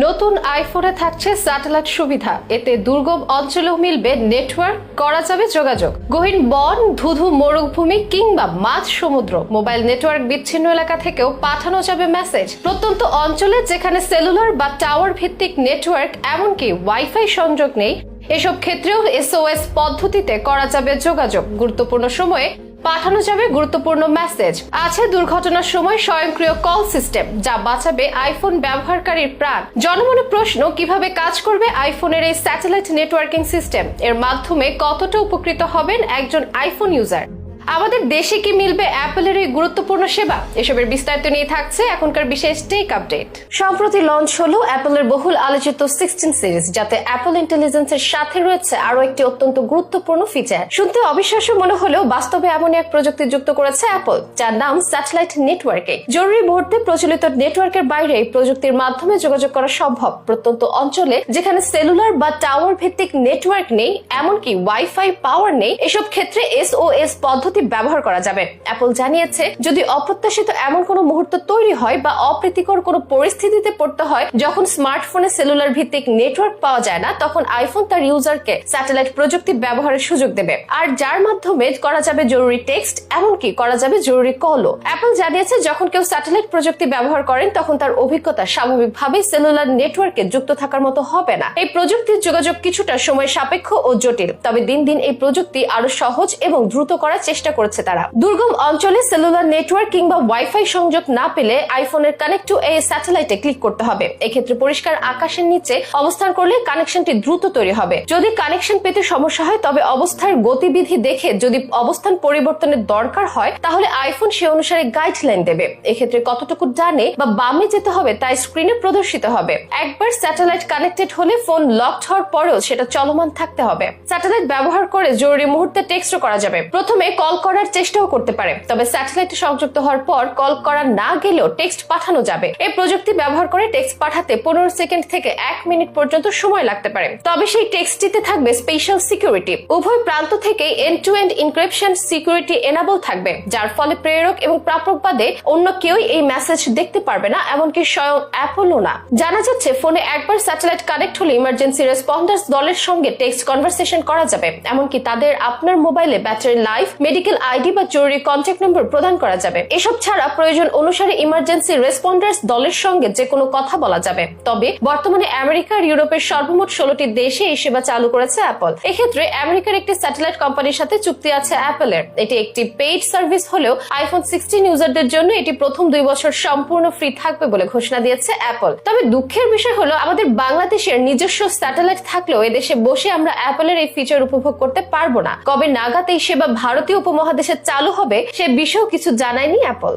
নতুন আইফোনে থাকছে স্যাটেলাইট সুবিধা। এতে দুর্গম অঞ্চলেও মিলবে নেটওয়ার্ক, করা যাবে যোগাযোগ। গহীন বন, ধুধু মরুভূমি কিংবা মাছ সমুদ্র। মোবাইল নেটওয়ার্ক বিচ্ছিন্ন এলাকা থেকেও পাঠানো যাবে মেসেজ। প্রত্যন্ত অঞ্চলে যেখানে সেলুলার বা টাওয়ার ভিত্তিক নেটওয়ার্ক, এমনকি ওয়াইফাই সংযোগ নেই, এসব ক্ষেত্রেও এসওএস পদ্ধতিতে করা যাবে যোগাযোগ। গুরুত্বপূর্ণ সময়ে পাঠানো যাবে গুরুত্বপূর্ণ মেসেজ আছে দুর্ঘটনার সময় স্বয়ংক্রিয় কল সিস্টেম যা বাঁচাবে আইফোন ব্যবহারকারীর প্রাণ। জনমনে প্রশ্ন, কীভাবে কাজ করবে আইফোনের এই স্যাটেলাইট নেটওয়ার্কিং সিস্টেম এর মাধ্যমে কতটা উপকৃত হবেন একজন আইফোন ইউজার আমাদের দেশে কি মিলবে অ্যাপেলের এই গুরুত্বপূর্ণ সেবা? এসবের বিস্তারিত নিয়ে থাকছে এখনকার বিশেষ টেক আপডেট। সম্প্রতি লঞ্চ হলো অ্যাপেলের বহুল আলোচিত সিক্সটিন সিরিজ, যাতে অ্যাপল ইন্টেলিজেন্সের সাথে রয়েছে আরও একটি অত্যন্ত গুরুত্বপূর্ণ ফিচার শুনতে অবিশ্বাস্য মনে হলেও বাস্তবে এমন এক প্রযুক্তি যুক্ত করেছে অ্যাপল, যার নাম স্যাটেলাইট নেটওয়ার্কিং। জরুরি মুহূর্তে প্রচলিত নেটওয়ার্কের বাইরে এই প্রযুক্তির মাধ্যমে যোগাযোগ করা সম্ভব। প্রত্যন্ত অঞ্চলে যেখানে সেলুলার বা টাওয়ার ভিত্তিক নেটওয়ার্ক নেই, এমনকি ওয়াইফাই পাওয়ার নেই, এসব ক্ষেত্রে এসওএস পদ্ধতি ব্যবহার করা যাবে। অ্যাপল জানিয়েছে, যদি অপ্রত্যাশিত এমন কোনো মুহূর্ত তৈরি হয় বা অপ্রীতিকর কোনো পরিস্থিতিতে পড়তে হয়, যখন স্মার্টফোনে সেলুলার ভিত্তিক নেটওয়ার্ক পাওয়া যায় না, তখন আইফোন তার ইউজারকে স্যাটেলাইট প্রযুক্তি ব্যবহারের সুযোগ দেবে। আর যার মাধ্যমে করা যাবে জরুরি টেক্সট এমনকি করা যাবে জরুরি কলও অ্যাপল জানিয়েছে, যখন কেউ স্যাটেলাইট প্রযুক্তি ব্যবহার করেন, তখন তার অভিজ্ঞতা স্বাভাবিকভাবেই সেলুলার নেটওয়ার্কে যুক্ত থাকার মতো হবে না। এই প্রযুক্তির যোগাযোগ কিছুটা সময় সাপেক্ষ ও জটিল, তবে দিন দিন এই প্রযুক্তি আরও সহজ এবং দ্রুত করার চেষ্টা করছে তারা। দুর্গম অঞ্চলে সেলুলার নেটওয়ার্ক কিংবা ওয়াইফাই সংযোগ না পেলে আইফোনের কানেক্ট টু এই স্যাটেলাইটে ক্লিক করতে হবে। এক্ষেত্রে পরিষ্কার আকাশের নিচে অবস্থান করলে কানেকশনটি দ্রুত তৈরি হবে। যদি কানেকশন পেতে সমস্যা হয়, তবে অবস্থার গতিবিধি দেখে যদি অবস্থান পরিবর্তনের দরকার হয়, তাহলে আইফোন সে অনুসারে গাইডলাইন দেবে। এক্ষেত্রে কতটুকু ডানে বা বামে যেতে হবে তাই স্ক্রিনে প্রদর্শিত হবে। একবার স্যাটেলাইট কানেক্টেড হলে ফোন লকড হওয়ার পরেও সেটা চলমান থাকতে হবে। স্যাটেলাইট ব্যবহার করে জরুরি মুহূর্তে টেক্সটও করা যাবে। প্রথমে কল করার চেষ্টাও করতে পারে। তবে স্যাটেলাইটে সংযুক্ত হওয়ার পর কল করা না গেলেও টেক্সট পাঠানো যাবে। এই প্রযুক্তি ব্যবহার করে টেক্সট পাঠাতে পনেরো সেকেন্ড থেকে এক মিনিট পর্যন্ত সময় লাগতে পারে। তবে সেই টেক্সটটিতে থাকবে স্পেশাল সিকিউরিটি। উভয় প্রান্ত থেকে end to end encryption security enable থাকবে, যার ফলে প্রেরক এবং প্রাপক বাদে অন্য কেউই এই মেসেজ দেখতে পারবে না, এমনকি স্বয়ং অ্যাপলও না। জানা যাচ্ছে, ফোনে একবার স্যাটেলাইট কানেক্ট হলে ইমার্জেন্সি রেসপন্ডার্স দলের সঙ্গে টেক্সট কনভারসেশন করা যাবে, এমনকি তাদের আপনার মোবাইলে ব্যাটারি লাইফ মেডিকেল আইডি বা জরুরি কন্ট্যাক্ট নম্বর প্রদান করা যাবে। এসব ছাড়া প্রয়োজন অনুসারে ইমার্জেন্সি রেসপন্ডার্স দলের সঙ্গে যে কোনো কথা বলা যাবে। তবে বর্তমানে আমেরিকা আর ইউরোপের সর্বমোট ষোলোটি দেশে এই সেবা চালু করেছে অ্যাপল এক্ষেত্রে আমেরিকার একটি স্যাটেলাইট কোম্পানির সাথে চুক্তি আছে অ্যাপলের এটি একটি পেইড সার্ভিস হলেও আইফোন সিক্সটিন ইউজারদের জন্য এটি প্রথম দুই বছর সম্পূর্ণ ফ্রি থাকবে বলে ঘোষণা দিয়েছে অ্যাপল তবে দুঃখের বিষয় হলো, আমাদের বাংলাদেশের নিজস্ব স্যাটেলাইট থাকলেও এদেশে বসে আমরা অ্যাপলের এই ফিচার উপভোগ করতে পারব না। কবে নাগাদ এই সেবা ভারতীয় উপমহাদেশে চালু হবে সে বিষয়েও কিছু জানায়নি অ্যাপল।